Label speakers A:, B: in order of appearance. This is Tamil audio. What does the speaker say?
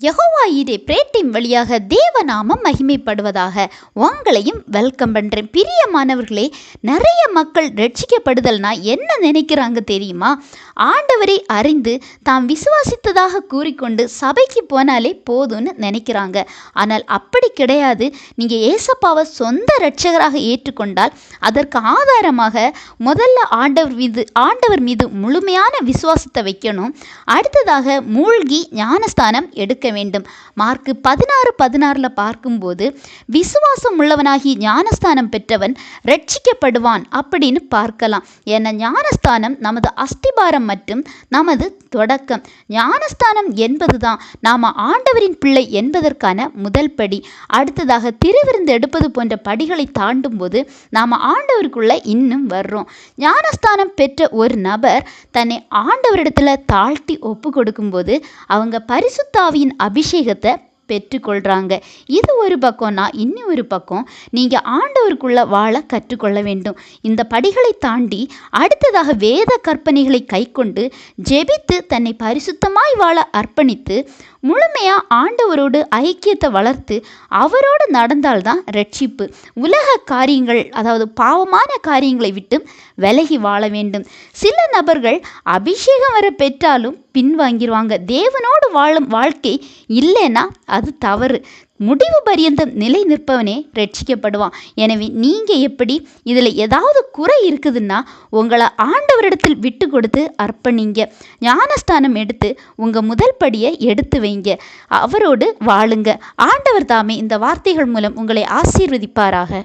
A: யகோவா இதே பிரேட்டின் வழியாக தேவநாமம் மகிமைப்படுவதாக உங்களையும் வெல்கம் பண்ணுறேன் பிரியமானவர்களே நிறைய மக்கள் ரட்சிக்கப்படுதல்னா என்ன நினைக்கிறாங்க தெரியுமா? ஆண்டவரை அறிந்து தாம் விசுவாசித்ததாக கூறிக்கொண்டு சபைக்கு போனாலே போதும்னு நினைக்கிறாங்க. ஆனால் அப்படி கிடையாது. நீங்கள் ஏசப்பாவை சொந்த ரட்சகராக ஏற்றுக்கொண்டால் அதற்கு ஆதாரமாக முதல்ல ஆண்டவர் மீது ஆண்டவர் மீது முழுமையான விசுவாசத்தை வைக்கணும். அடுத்ததாக மூழ்கி ஞானஸ்தானம் எடுக்க வேண்டும். மார்க்கு பதினாறு பதினாறில் பார்க்கும்போது விசுவாசம் உள்ளவனாகி ஞானஸ்தானம் பெற்றவன் ரட்சிக்கப்படுவான் அப்படின்னு பார்க்கலாம். ஏன்னா ஞானஸ்தானம் நமது அஸ்திபாரம் மற்றும் நமது தொடக்கம். ஞானஸ்தானம் என்பதுதான் நாம் ஆண்டவரின் பிள்ளை என்பதற்கான முதல் படி. அடுத்ததாக திருவிருந்து எடுப்பது போன்ற படிகளை தாண்டும் போது நாம் ஆண்டவருக்குள்ளே இன்னும் வர்றோம். ஞானஸ்தானம் பெற்ற ஒரு நபர் தன்னை ஆண்டவரிடத்தில் தாழ்த்தி ஒப்பு கொடுக்கும்போது அவங்க பரிசுத்தாவியின் அபிஷேகத்தை பெற்றுக்கொள்கிறாங்க இது ஒரு பக்கம்னா இன்னும் ஒரு பக்கம் நீங்கள் ஆண்டவருக்குள்ளே வாழ கற்றுக்கொள்ள வேண்டும். இந்த படிகளை தாண்டி அடுத்ததாக வேத கற்பனைகளை கைக்கொண்டு ஜெபித்து தன்னை பரிசுத்தமாய் வாழ அர்ப்பணித்து முழுமையாக ஆண்டவரோடு ஐக்கியத்தை வளர்த்து அவரோடு நடந்தால்தான் ரட்சிப்பு. உலக காரியங்கள் அதாவது பாவமான காரியங்களை விட்டு விலகி வாழ வேண்டும். சில நபர்கள் அபிஷேகம் வர பெற்றாலும் பின்வாங்கிடுவாங்க தேவனோடு வாழும் வாழ்க்கை இல்லைன்னா அது தவறு. முடிவு பரியந்தம் நிலை நிற்பவனே ரட்சிக்கப்படுவான் எனவே நீங்கள் எப்படி இதில் ஏதாவது குறை இருக்குதுன்னா உங்களை ஆண்டவரிடத்தில் விட்டு கொடுத்து அர்ப்பணிங்க. ஞானஸ்தானம் எடுத்து உங்கள் முதல் படியை எடுத்து வைங்க. அவரோடு வாழுங்க. ஆண்டவர் தாமே இந்த வார்த்தைகள் மூலம் உங்களை ஆசீர்வதிப்பாராக.